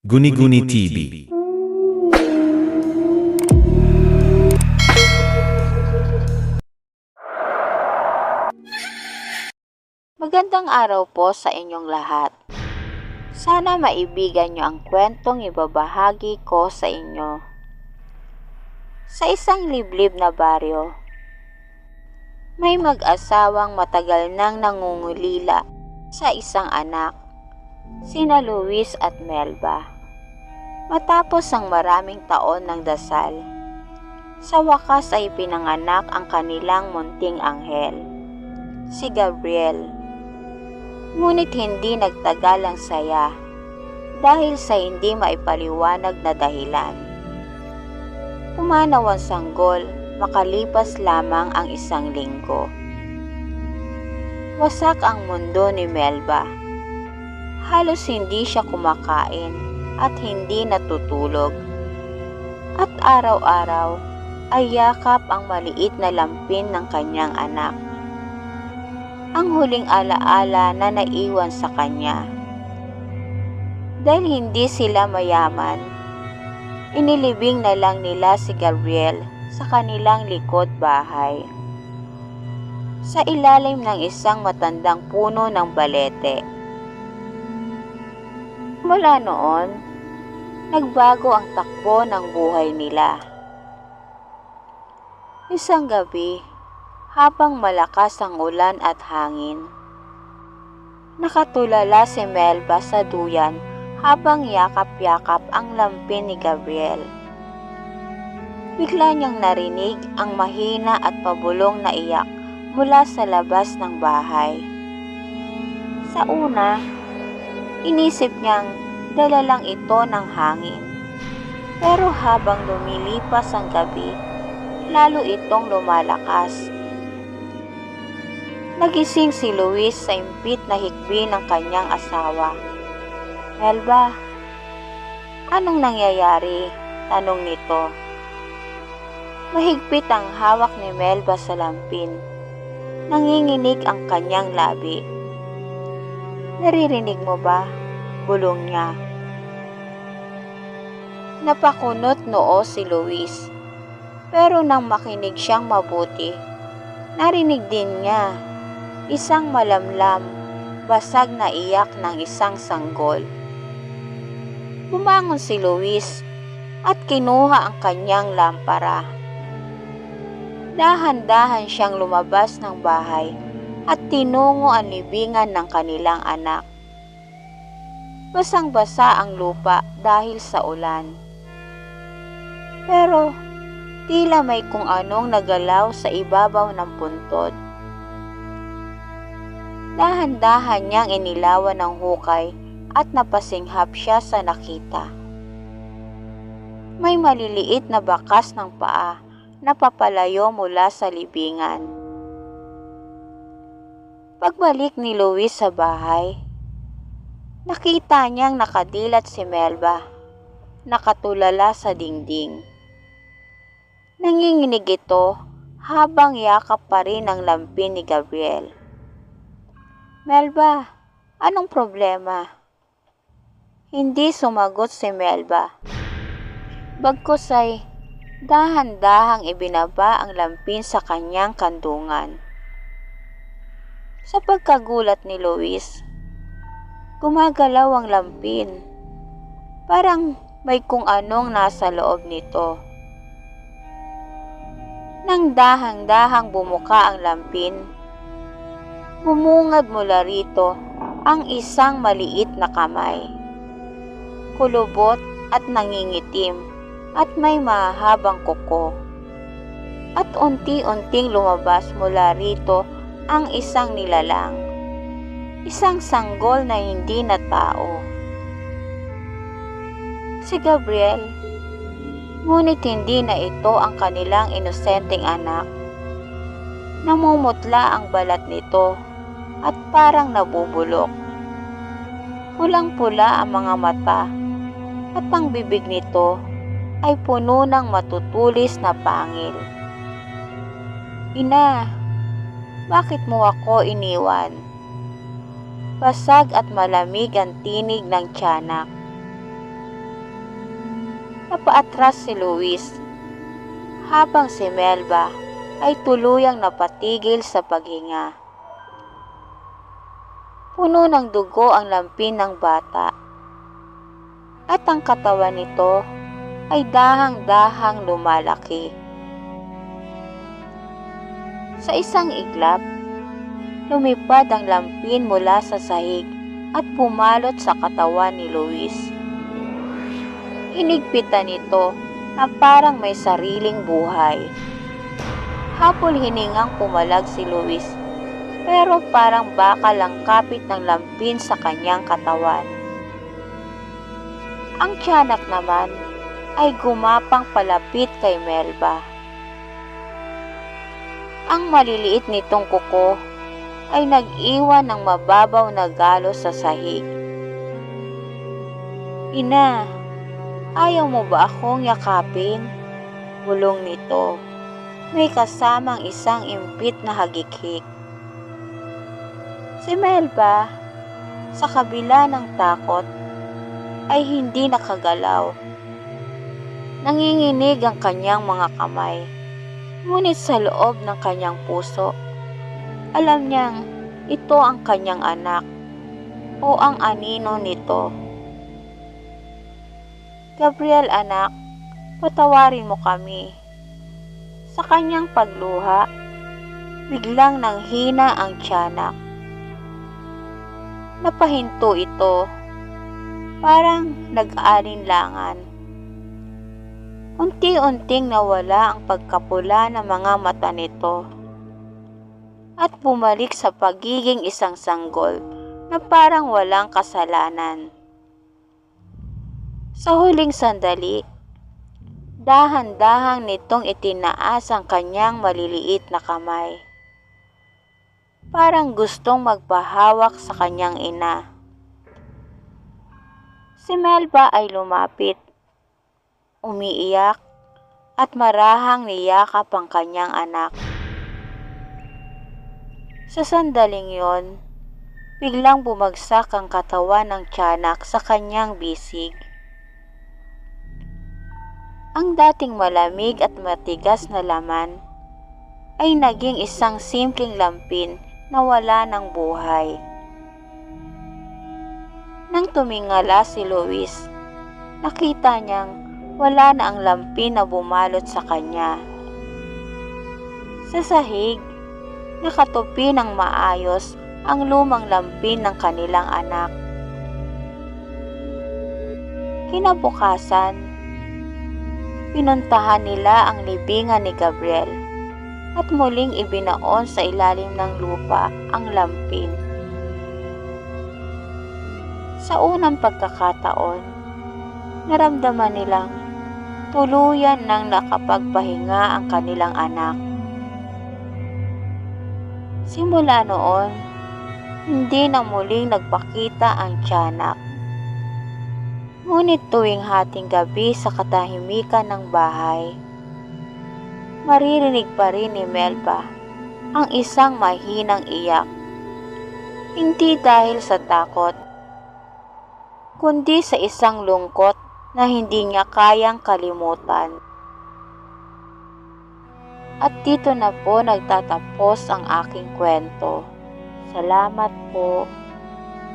Guni-Guni TV. Magandang araw po sa inyong lahat. Sana maibigan nyo ang kwentong ibabahagi ko sa inyo. Sa isang liblib na baryo, may mag-asawang matagal nang nangungulila sa isang anak, sina Luis at Melba. Matapos ang maraming taon ng dasal, sa wakas ay pinanganak ang kanilang munting anghel, si Gabriel. Ngunit hindi nagtagal ang saya dahil sa hindi maipaliwanag na dahilan. Pumanaw ang sanggol makalipas lamang ang isang linggo. Wasak ang mundo ni Melba. Halos hindi siya kumakain at hindi natutulog. At araw-araw ay yakap ang maliit na lampin ng kanyang anak ang huling alaala na naiwan sa kanya. Dahil hindi sila mayaman, inilibing na lang nila si Gabriel sa kanilang likod bahay. Sa ilalim ng isang matandang puno ng balete. Mula noon, nagbago ang takbo ng buhay nila. Isang gabi, habang malakas ang ulan at hangin. Nakatulala si Melba sa duyan habang yakap-yakap ang lampin ni Gabriel. Bigla niyang narinig ang mahina at pabulong na iyak mula sa labas ng bahay. Sa una, inisip niyang dala lang ito ng hangin. Pero habang lumilipas ang gabi, lalo itong lumalakas Nagising si Luis sa impit na hikbi ng kanyang asawa. Melba, anong nangyayari? Tanong nito. Mahigpit ang hawak ni Melba sa lampin. Nanginginig ang kanyang labi. Naririnig mo ba? Bulong niya. Napakunot noo si Luis. Pero nang makinig siyang mabuti, narinig din niya isang malamlam, basag na iyak ng isang sanggol. Bumangon si Luis at kinuha ang kanyang lampara. Dahan-dahan siyang lumabas ng bahay at tinungo ang libingan ng kanilang anak. Basang-basa ang lupa dahil sa ulan. Pero tila may kung anong nagalaw sa ibabaw ng puntod. Dahan-dahan niyang inilawan ng hukay at napasinghap siya sa nakita. May maliliit na bakas ng paa na papalayo mula sa libingan. Pagbalik ni Luis sa bahay, nakita niyang nakadilat si Melba, nakatulala sa dingding. Nanginginig ito habang yakap pa rin ang lampin ni Gabriel. Melba, anong problema? Hindi sumagot si Melba. Bagkus ay dahan-dahang ibinaba ang lampin sa kanyang kandungan. Sa pagkagulat ni Luis, gumagalaw ang lampin. Parang may kung anong nasa loob nito. Nang dahang-dahang bumuka ang lampin, Bumungad mula rito ang isang maliit na kamay. Kulubot at nangingitim at may mahabang kuko. At unti-unting lumabas mula rito ang isang nilalang. Isang sanggol na hindi na tao. Si Gabriel, ngunit hindi na ito ang kanilang inosenteng anak. Namumutla ang balat nito at parang nabubulok. Pulang-pula ang mga mata at ang bibig nito ay puno ng matutulis na pangil. Ina, bakit mo ako iniwan? Basag at malamig ang tinig ng tiyanak. napaatras si Luis habang si Melba ay tuluyang napatigil sa paghinga. Puno ng dugo ang lampin ng bata at ang katawan nito ay dahang-dahang lumalaki. Sa isang iglap, lumipad ang lampin mula sa sahig at pumalot sa katawan ni Luis. Hinigpitan nito na parang may sariling buhay. Hapol hiningang pumalag si Luis pero parang baka lang kapit ng lampin sa kanyang katawan. Ang tiyanak naman ay gumapang palapit kay Melba. Ang maliliit nitong kuko ay nag-iwan ng mababaw na galo sa sahig. Ina, ayaw mo ba akong yakapin? Bulong nito. May kasamang isang impit na hagikik. Si Melba, sa kabila ng takot, ay hindi nakagalaw. Nanginginig ang kanyang mga kamay, ngunit sa loob ng kanyang puso, alam niyang ito ang kanyang anak o ang anino nito. Gabriel anak, patawarin mo kami. Sa kanyang pagluha, biglang nanghina ang tiyanak. Napahinto ito, parang nag-aalinlangan. Unti-unting nawala ang pagkapula ng mga mata nito at bumalik sa pagiging isang sanggol na parang walang kasalanan. Sa huling sandali, dahan-dahang nitong itinaas ang kanyang maliliit na kamay. Parang gustong magpahawak sa kanyang ina. Si Melba ay lumapit, umiiyak at marahang niyakap ang kanyang anak. Sa sandaling yon, biglang bumagsak ang katawan ng tiyanak sa kanyang bisig. Ang dating malamig at matigas na laman ay naging isang simpleng lampin na wala ng buhay. Nang tumingala si Luis, nakita niyang wala na ang lampin na bumalot sa kanya. Sa sahig, nakatupi ng maayos ang lumang lampin ng kanilang anak. Kinabukasan, pinuntahan nila ang libingan ni Gabriel at muling ibinaon sa ilalim ng lupa ang lampin. Sa unang pagkakataon, naramdaman nilang tuluyan nang nakapagpahinga ang kanilang anak. Simula noon, hindi na muling nagpakita ang tiyanak. Ngunit tuwing hating gabi sa katahimikan ng bahay, maririnig pa rin ni Melba ang isang mahinang iyak. Hindi dahil sa takot, kundi sa isang lungkot na hindi niya kayang kalimutan. At dito na po nagtatapos ang aking kwento. Salamat po.